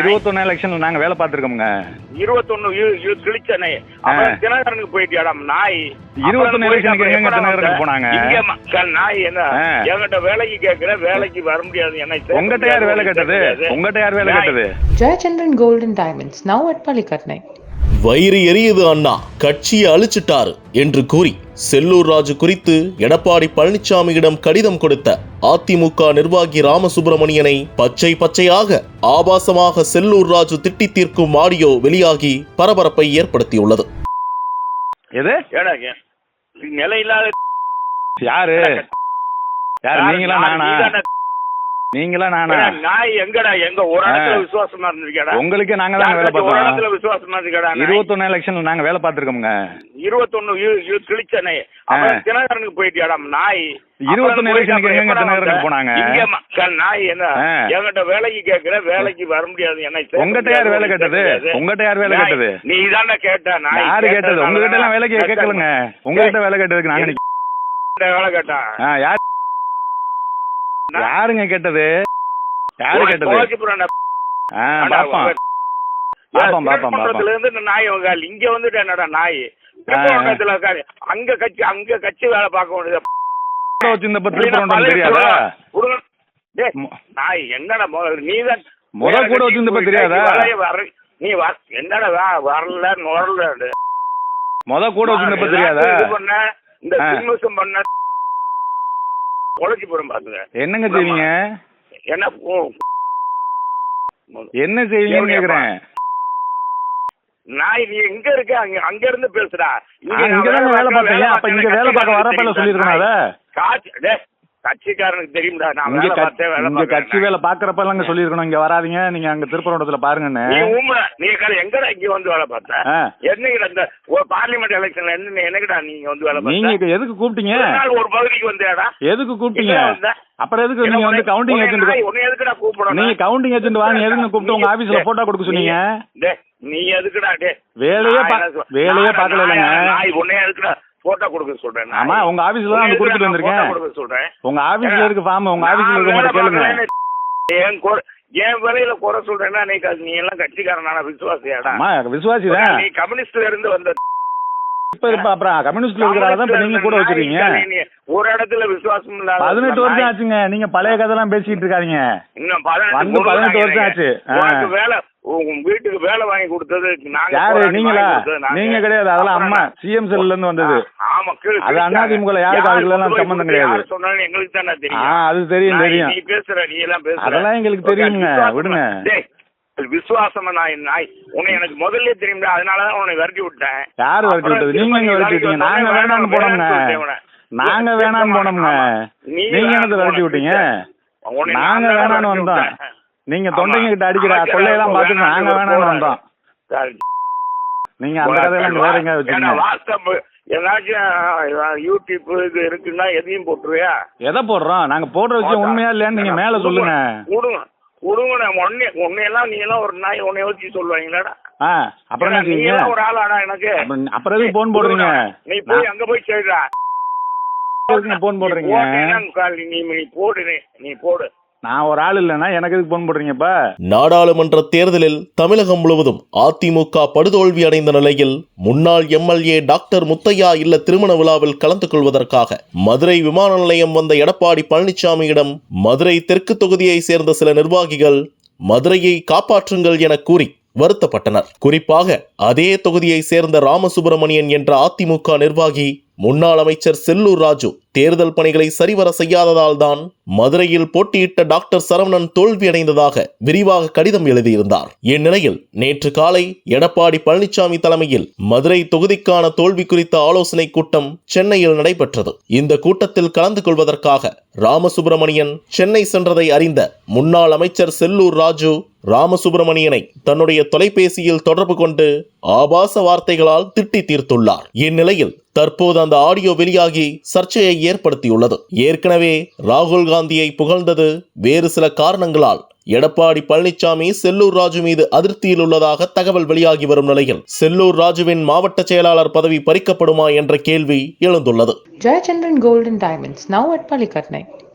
இருபத்தொன்னு எலெக்ஷன்ல நாங்க வேலை பார்த்திருக்கோமுங்க. இருபத்தொன்னு கிழிச்சனே தினகரனுக்கு போயிட்டியாடா நாய். இருபத்தொன்னு எலெக்ஷனுக்கு தினகரனுக்கு போனாங்க? நாய் என்ன. என்கிட்ட வேலைக்கு கேக்குற வேலைக்கு வர முடியாது. என்ன உங்ககிட்ட யார் வேலை கேட்டது? உங்ககிட்ட யார் வேலை கேட்டது? Gold and Diamonds, now at Palikatnai. வயிறு எரியுது அண்ணா. கட்சியை அழிச்சிட்டாரு என்று கூறி செல்லூர் ராஜு குறித்து எடப்பாடி பழனிசாமியிடம் கடிதம் கொடுத்த அதிமுக நிர்வாகி ராமசுப்பிரமணியனை பச்சை பச்சையாக ஆபாசமாக செல்லூர் ராஜு திட்டி தீர்க்கும் ஆடியோ வெளியாகி பரபரப்பை ஏற்படுத்தியுள்ளது. யாரு? யாரு? நீங்களா நானா? நீதானே. நீங்களா நானா நாய் எங்கடா எங்க ஒரு இடத்துல. விசுவாசமா இருந்திருக்கடா உங்களுக்கு நாங்க தான் வேலை ஒரு பார்த்தோம் இடத்துல விசுவாசமா இருக்கடா இருபத்தொன்னு எலெக்ஷன்ல நாங்க வேலை பார்த்திருக்கோமுங்க இருபத்தொன்னு கிழிச்சனே அப்புறம் தினகரனுக்கு போயிட்டியாடா நாய் இருபத்தொன்னு எலெக்ஷனுக்கு அப்புறம் தினகரனுக்கு? போனாங்க? நாய் என்ன. என்கிட்ட வேலைக்கு கேக்குற வேலைக்கு வர முடியாது என்ன உங்ககிட்ட யார் வேலை கேட்டது. உங்ககிட்ட யார் வேலை கேட்டது நீ தானே கேட்ட நாய் யாரு கேட்டது உங்ககிட்ட எல்லாம் வேலை கே- தான் கேட்கலங்க உங்ககிட்ட வேலை கேட்டதுக்கு நாங்க வேலை கேட்டான் யார் யாருங்க கேட்டது? யாரு கேட்டது? பாப்போம். பாப்போம், பாப்போம், பாப்போம். இருந்து இந்த நாய் உங்க இங்க வந்துட்டு என்னடா நாய்? திருப்பரங்குன்றத்துல உட்காரு. அங்க கட்சி அங்க கட்சி வேலை பார்க்க வேண்டியது. வச்சிருந்தப்ப திருப்பரங்குன்றம் தெரியாதா? நாய் என்னடா முதல்ல நீதான் முத கூட வச்சிருந்தப்ப தெரியாதா? நீ வர என்னடா வரல நுரல முத கூட வச்சிருந்தப்ப தெரியாதா? இந்த பண்ண கொலைக்கு போறோம் பாத்துங்க. என்னங்க செய்வீங்க? என்ன என்ன செய்வீங்கன்னு கேக்குறேன். நாய் நீ எங்க இருக்க அங்க அங்க இருந்து பேசுடா. ஆ, இங்கதாங்க வேலை பார்த்தேன் அப்ப இங்க வேலை பார்க்க வரப்பல சொல்லிருக்கணும் அத? டேய், கட்சிக்காரனுக்கு தெரியும்டா. நான் வேலை பார்த்தேன் வேலை இங்க கட்சி வேலை பாக்குறப்ப அங்க சொல்லிருக்கணும் இங்க வராதீங்க. நீங்க அங்க திருப்பரங்குன்றத்துல பாருங்கன்னு. நீ கடை எங்கடா இங்க வந்து வேலை பார்த்த? ஆ. என்னைக்குடா இந்த பார்லிமெண்ட் எலெக்ஷன்ல என்ன என்னைக்குடா நீங்க வந்து வேலை நீங்க பார்த்த இப்ப எதுக்கு கூப்பிட்டீங்க? ஒரு பகுதிக்கு வந்தேடா. எதுக்கு கூப்பிட்டீங்க? அப்புறம் எதுக்கு? நீங்க வந்து கவுண்டிங் ஏஜென்ட் உன்னை எதுக்குடா கூப்பிடணும்? நீங்க கவுண்டிங் ஏஜென்ட் வாங்க. எதுக்கு கூப்பிட்டு உங்க ஆபீஸ்ல போட்டோ கொடுக்க சொன்னீங்க? நீ எதுக்குடா வேலையே வேலையே பார்க்கல இல்லைங்க. உன்னை எதுக்குடா போட்டோ கொடுக்க சொல்றேன். ஆமா உங்க ஆபீஸ்ல தான் கொடுத்துட்டு வந்திருக்கேன். கொடுக்க சொல்றேன்? உங்க ஆபீஸ்ல இருக்கு ஃபார்ம் உங்க ஆபீஸ்ல இருக்க மட்டும் கேளுங்க. என் வேலையில குறை சொல்றேன்னா நீ நீ எல்லாம் கட்சிக்காரனான விசுவாசியாடா? விசுவாசி தான் நீ கம்யூனிஸ்ட்ல இருந்து வந்த இப்ப இப்ப அப்புறம் கம்யூனிஸ்ட்ல இருக்கிறால தான் நீங்க கூட வச்சிருக்கீங்க. ஒரு இடத்துல விசுவாசம் இல்லாத பதினெட்டு வருஷம். ஆச்சுங்க. நீங்க பழைய கதைலாம் பேசிட்டு இருக்காதீங்க. இன்னும் பதினெட்டு வருஷம் ஆச்சு. வேலை உங்க வீட்டுக்கு வேலை வாங்கி கொடுத்தது யாரு? நீங்களா? நாங்க. கிடையாது. அதெல்லாம் அம்மா? சிஎம் செல்ல இருந்து வந்தது. ஆமா அது அதிமுக யாருக்கு போய் சம்பந்தம் கிடையாது. சொன்னாலும் எங்களுக்கு தானே தெரியும். அது தெரியும் தெரியும். நீ பேசுற நீ எல்லாம் பேசுற. அதெல்லாம் எங்களுக்கு தெரியுங்க, விடுங்க. விசுவாசமா நாய் உன்னை எனக்கு முதல்ல தெரியும்டா அதனாலதான் உன்னை விரட்டி விட்டேன். யாரு விரட்டி விட்டது? நீங்க விரட்டி வேலைக்கு விட்டீங்க. நாங்க வேணாம்னு போனோம்ங்க. நாங்க வேணாம்னு போனோம்ங்க நீங்க என்னது விரட்டி. விட்டீங்க? நாங்க நான் வேணாம்னு வந்தோம். நீங்க. தொண்டைங்க கிட்ட அடிக்கிற கொள்ளையெல்லாம் பார்த்து நாங்க வேணாம்னு. வந்தோம். நீங்க அந்த கதையெல்லாம் இங்க வேற எங்க ஏன்னா வச்சுங்க வாட்ஸ்அப் ஏதாச்சும் யூடியூப் இது இருக்குன்னா எதையும் போட்டுருவியா? எதை போடுறோம்? நாங்க போடுற விஷயம் உண்மையா இல்லையான்னு நீங்க மேல சொல்லுங்க. விடுங்க விடுங்க நான் உன்னை உன்னையெல்லாம் நீ எல்லாம் ஒரு நாய் உன்னை வச்சு சொல்லுவாங்களாடா. அப்புறம் என்ன நீ செய்வீங்க? எல்லாம் ஒரு ஆளாடா எனக்கு. அப்புறம் எதுக்கு போன் போடுறீங்க? நீ போய் அங்க போய் செய்டா போன் போடுறீங்க? நீ போடு. நீ போடு. நான் ஒரு ஆள் இல்லைன்னா எனக்கு எதுக்கு போன் போடுறீங்க நாடாளுமன்ற தேர்தலில் தமிழகம் முழுவதும் அதிமுக படுதோல்வி அடைந்த நிலையில் முன்னாள் எம்எல்ஏ டாக்டர் முத்தையா இல்ல திருமண விழாவில் கலந்து கொள்வதற்காக மதுரை விமான நிலையம் வந்த எடப்பாடி பழனிசாமியிடம் மதுரை தெற்கு தொகுதியை சேர்ந்த சில நிர்வாகிகள் மதுரையை காப்பாற்றுங்கள் என கூறி வருத்தப்பட்டனர். குறிப்பாக அதே தொகுதியை சேர்ந்த ராமசுப்பிரமணியன் என்ற அதிமுக நிர்வாகி முன்னாள் அமைச்சர் செல்லூர் ராஜு தேர்தல் பணிகளை சரிவர செய்யாததால் தான் மதுரையில் போட்டியிட்ட டாக்டர் சரவணன் தோல்வியடைந்ததாக விரிவாக கடிதம் எழுதியிருந்தார். இந்நிலையில் நேற்று காலை எடப்பாடி பழனிசாமி தலைமையில் மதுரை தொகுதிக்கான தோல்வி குறித்த ஆலோசனை கூட்டம் சென்னையில் நடைபெற்றது. இந்த கூட்டத்தில் கலந்து கொள்வதற்காக ராமசுப்பிரமணியன் சென்னை சென்றதை அறிந்த முன்னாள் அமைச்சர் செல்லூர் ராஜு ராமசுப்பிரமணியனை தன்னுடைய தொலைபேசியில் தொடர்பு கொண்டு ஆபாச வார்த்தைகளால் திட்டி தீர்த்துள்ளார். இந்நிலையில் தற்போது அந்த ஆடியோ வெளியாகி சர்ச்சையை ஏற்படுத்தியுள்ளது. ஏற்கனவே ராகுல் காந்தியை புகழ்ந்தது வேறு சில காரணங்களால். எடப்பாடி பழனிசாமி செல்லூர் ராஜு மீது அதிருப்தியில் உள்ளதாக தகவல் வெளியாகி வரும் நிலையில் செல்லூர் ராஜுவின் மாவட்ட செயலாளர் பதவி பறிக்கப்படுமா என்ற கேள்வி எழுந்துள்ளது. Jayachandran golden diamonds now at at